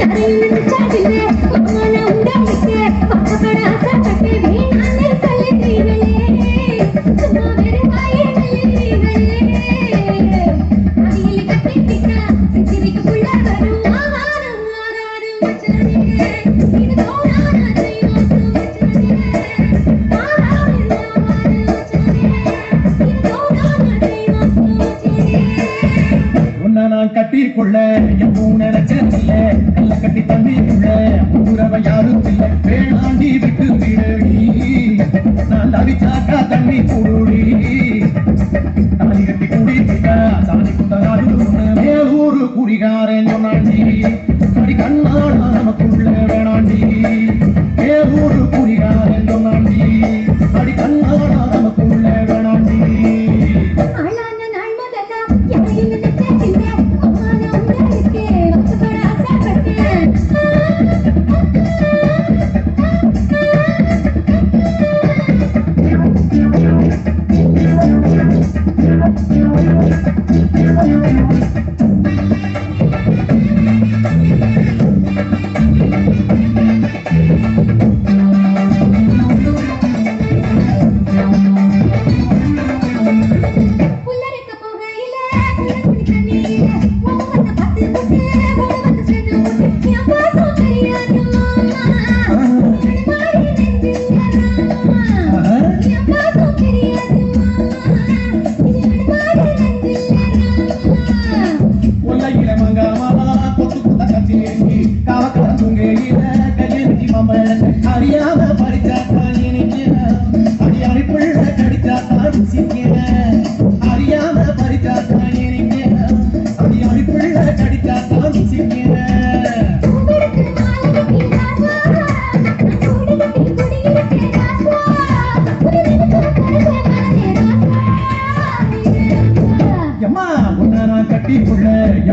I didn't even touch you there. கட்டி குடி. தாலி கட்டி குடி. தாலி குத்தராது குடிகாரன் சொன்னாண்டி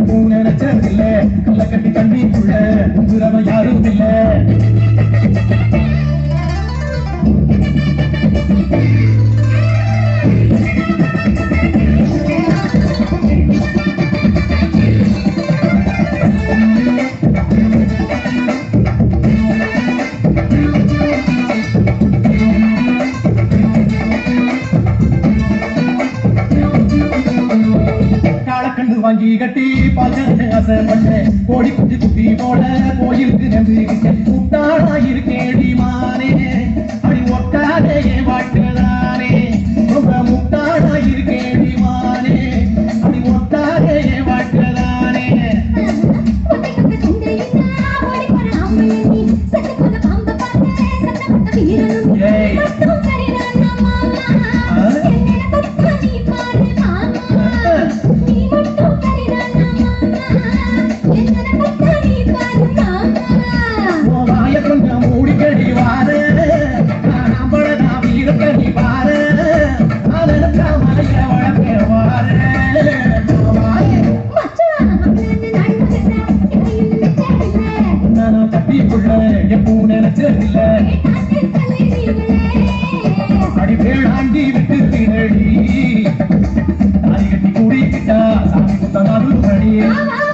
பூ நினைச்சதில்லை. கள்ள கட்டி தண்ணிக்குள்ள யாரும் இல்லை. கட்டி பாஞ்சு ஆசைப்பட்டு கோடி குஞ்சு குட்டி போல கோயிலுக்கு நம்பிக்கிட்டு முட்டாளா இருக்கேடி மானே. அப்படி ஒட்டாதே வாழ்க்கைதானே. ரொம்ப முட்டாளா இருக்கேடி மானே. அப்படி ஒட்டாதே வாழ்க்கைதானே. ஏய். Yeah.